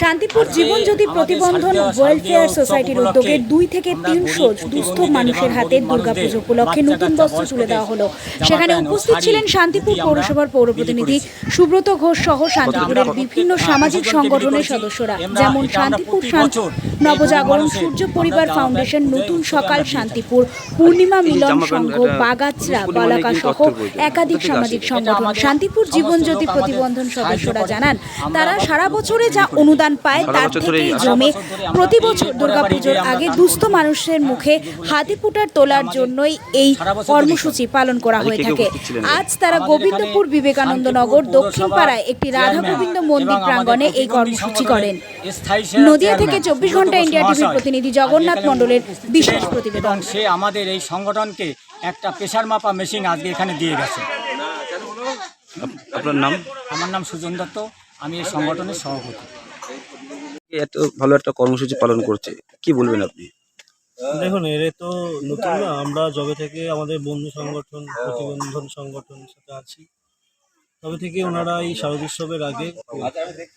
Shantipur Jibanjyoti প্রতিবন্ধন welfare সোসাইটির উদ্যোগে দুই থেকে তিনশো দুস্থ মানুষের হাতে দুর্গাপুজো উপলক্ষে নতুন বস্ত্র তুলে দেওয়া হলো। সেখানে উপস্থিত ছিলেন শান্তিপুর পৌরসভার পৌর প্রতিনিধি সুব্রত ঘোষ সহ শান্তিপুরের বিভিন্ন সামাজিক সংগঠনের সদস্যরা যেমন শান্তিপুর শান্ত নবজাগরণ সূর্য পরিবার ফাউন্ডেশন নতুন সকাল শান্তিপুর পূর্ণিমা মিলন সংঘ বাগাচরা বালাকা সহ একাধিক সামাজিক সংগঠন। শান্তিপুর জীবনজ্যোতি প্রতিবন্ধন সদস্যরা জানান তারা সারা বছরে যা অনুদান পায় তার থেকেই জমে। প্রতি বছর দুর্গাপুজোর আগে দুস্থ মানুষের মুখে হাতি ফুটার তোলার জন্যই এই কর্মসূচি পালন করা হয়ে থাকে। আজ তারা গোবিন্দপুর বিবেকানন্দ নগর দক্ষিণ পাড়ায় একটি রাধা গোবিন্দ মন্দির প্রাঙ্গণে এই কর্মসূচি করেন। নদিয়া থেকে চব্বিশ ঘণ্টা ইন্ডিয়া টিভির প্রতিনিধি জগন্নাথ মণ্ডলের বিশেষ প্রতিবেদন। সে আমাদের এই সংগঠনকে একটা প্রেশার মাপা মেশিন আজকে এখানে দিয়ে গেছে। আপনার নাম? আমার নাম সুজন দত্ত আমি এই সংগঠনের সভাপতি। এত ভালো একটা কর্মসূচি পালন করছে? কি বলবেন আপনি? দেখুন এর তো নতুন না আমরা যবে থেকে আমাদের বন্ধু সংগঠন প্রতিবন্ধন সংগঠনের সাথে আছি। তবে থেকে ওনারা এই শারদ উৎসবের আগে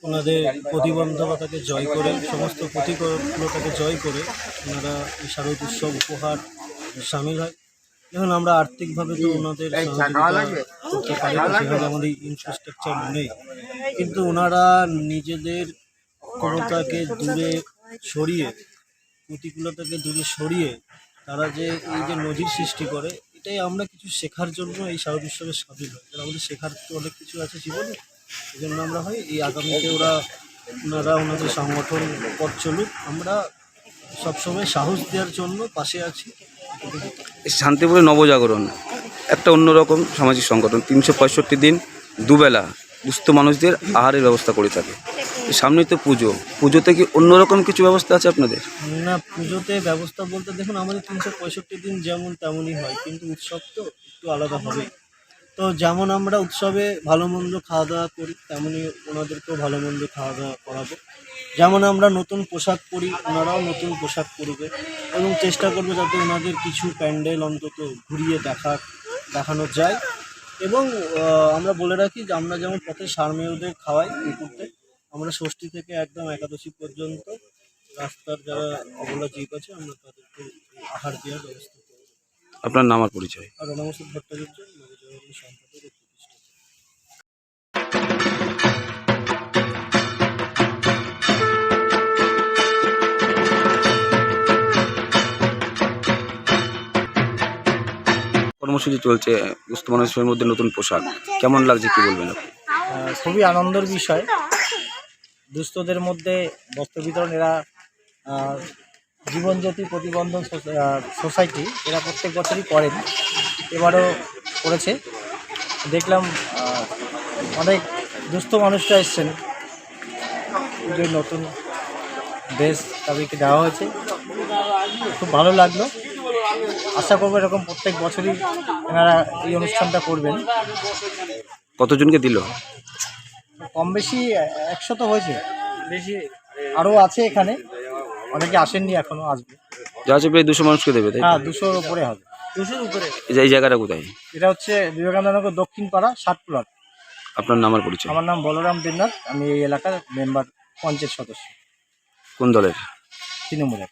ওনাদের প্রতিবন্ধকতাকে জয় করে সমস্ত প্রতিকূলতাকে জয় করে ওনারা এই শারদ উৎসব উপহার সামিল হয়। দেখুন আমরা আর্থিকভাবে তো ওনাদের করতে পারি সেভাবে আমাদের ইনফ্রাস্ট্রাকচার নেই। কিন্তু ওনারা নিজেদের ক্ষমতাকে দূরে সরিয়ে প্রতিকূলতাকে দূরে সরিয়ে তারা যে এই যে নজির সৃষ্টি করে এটাই আমরা কিছু শেখার জন্য এই সারা বিশ্বকে সামিল হয় কারণ আমাদের শেখার তো অনেক কিছু আছে জীবনে এই জন্য আমরা হয় এই আগামীতে ওরা ওনারা ওনাদের সংগঠন পথ চলুক। আমরা সবসময় সাহস দেওয়ার জন্য পাশে আছি। শান্তিপুরে নবজাগরণ, একটা অন্যরকম সামাজিক সংগঠন, তিনশো পঁয়ষট্টি দিন দুবেলা। দুস্থ মানুষদের আহারের ব্যবস্থা করে থাকে। সামনেই তো পুজো। পুজোতে কি অন্যরকম কিছু ব্যবস্থা আছে আপনাদের? না, পুজোতে ব্যবস্থা বলতে দেখুন, আমাদের তিনশো পঁয়ষট্টি দিন যেমন তেমনই হয়, কিন্তু উৎসব তো একটু আলাদা হবেই তো যেমন আমরা উৎসবে ভালো মন্দ খাওয়া দাওয়া করি, তেমনই ওনাদেরকেও ভালো মন্দ খাওয়া দাওয়া করাবো। যেমন আমরা নতুন পোশাক পরি, ওনারাও নতুন পোশাক পরবে এবং চেষ্টা করব যাতে ওনাদের কিছু প্যান্ডেল অন্তত ঘুরিয়ে দেখা, দেখানো যায়। এবং আমরা বলে রাখি যে আমরা যেমন পথে সারমেয়দের খাওয়াই পুকুরতে আমরা ষষ্ঠী থেকে একদম একাদশী পর্যন্ত রাস্তার যারা অবলা জীব আছে আমরা তাদেরকে আহার দেওয়ার ব্যবস্থা করি আপনার নাম আর পরিচয়? আর রণমোসন ভট্টাচার্য সম্পাদক। কর্মসূচি চলছে দুস্থ মানুষের মধ্যে নতুন পোশাক। কেমন লাগছে, কি বলবেন খুবই আনন্দের বিষয়। দুস্থদের মধ্যে বস্ত্র বিতরণ, এরা জীবনজ্যোতি প্রতিবন্ধন সোসাইটি, এরা প্রত্যেক বছরই করেন। এবারও করেছে। দেখলাম অনেক দুস্থ মানুষরা এসছেন। যে নতুন ড্রেস তাদেরকে দেওয়া হয়েছে। খুব ভালো লাগল। আশা করব এরকম প্রত্যেক বছরই এনারা এই অনুষ্ঠানটা করবেন। কতজনকে দিল? কম বেশি একশো তো হয়েছে। বেশি। আরও আছে এখানে। অনেকে আসেননি এখনও আসবে। যা আছে প্রায় দুশো মানুষকে দেবে তাই? হ্যাঁ দুশোর উপরে হবে। দুশোর উপরে। এই জায়গাটা কোথায়? এটা হচ্ছে বিবেকানন্দনগর দক্ষিণ পাড়া ষাট প্লট আপনার নাম আর পরিচয়? আমার নাম বলরাম দেবনাথ। আমি এই এলাকার মেম্বার পঞ্চায়েত সদস্য। কোন দলের? তৃণমূলের।